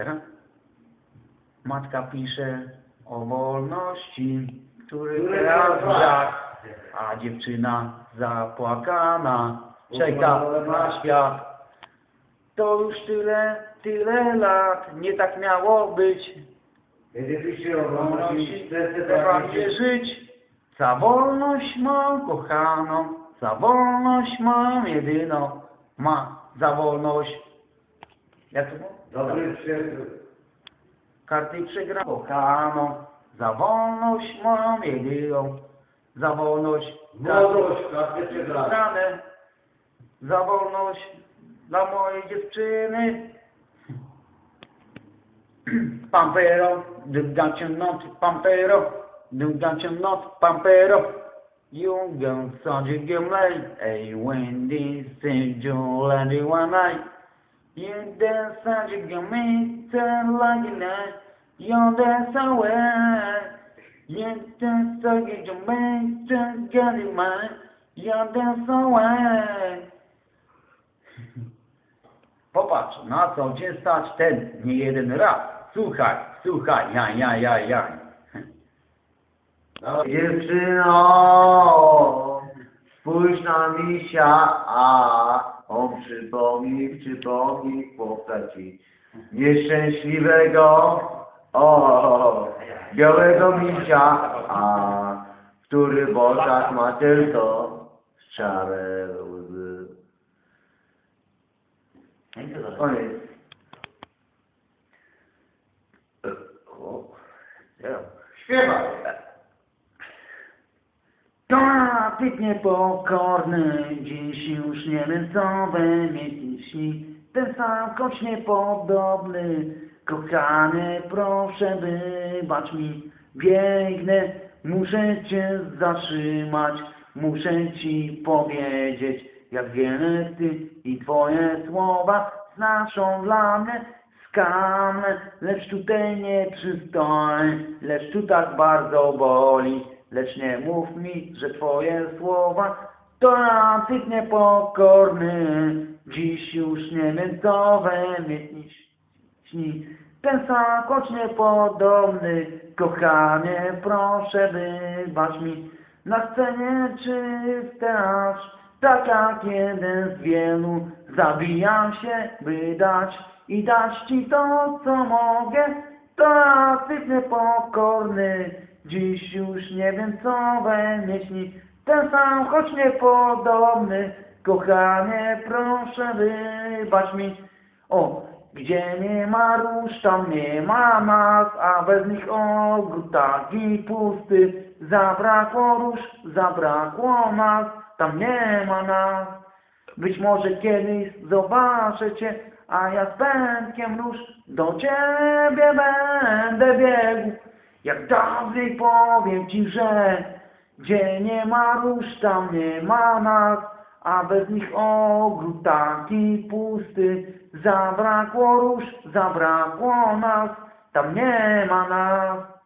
Teraz matka pisze o wolności, który teraz brak, a dziewczyna zapłakana czeka na świat. To już tyle, tyle lat, nie tak miało być. Wolności, trzeba nie żyć. Za wolność mam kochaną, za wolność mam jedyną, ma za wolność. Jak to było? Dobry przyjaciół. Karty przegra kochaną, za wolność mam jedyną, za wolność Młodość, kartę przegrać. Ranę, za wolność dla mojej dziewczyny. Pampero, dygdacie not, pampero, dygdacie not, pampero. Jungen sadzie gemlej, ej Wendy, sędzią lady wanaj. Jeden sadzie gemice lagine, jode sałe. Jeden sadzie gemice gadimaj, jode sałe. Popatrz, na co cię stać ten nie jeden raz. Słuchaj, słuchaj, ja, ja, ja, ja. Dziewczyno, spójrz na misia, a on przypomni, przypomni, powtarza ci nieszczęśliwego, o, białego misia, a który w oczach ma tylko szare łzy. Koniec. Śpiewaj. To typ niepokorny, dziś już nie wiem co we mnie śni. Ten sam, choć niepodobny, kochany, proszę wybacz mi. Biegnę, muszę cię zatrzymać, muszę ci powiedzieć, jak wiele ty i twoje słowa znaczą dla mnie. Skamne, lecz tutaj nie przystoi, lecz tu tak bardzo boli. Lecz nie mów mi, że twoje słowa to nacyk niepokorny. Dziś już nie wiem co we mnie śni. Ten choć niepodobny, kochanie, proszę wybacz mi. Na scenie czyste aż, tak jak jeden z wielu, zabijam się, by dać i dać ci to, co mogę. To nacyk niepokorny, dziś już nie wiem co we mnie śni. Ten sam, choć niepodobny, kochanie, proszę wybacz mi. O, gdzie nie ma róż, tam nie ma nas, a bez nich ogród taki pusty. Zabrakło róż, zabrakło nas, tam nie ma nas. Być może kiedyś zobaczę Cię, a ja z pędkiem róż do Ciebie będę biegł. Jak dawniej powiem Ci, że gdzie nie ma róż, tam nie ma nas, a bez nich ogród taki pusty. Zabrakło róż, zabrakło nas, tam nie ma nas.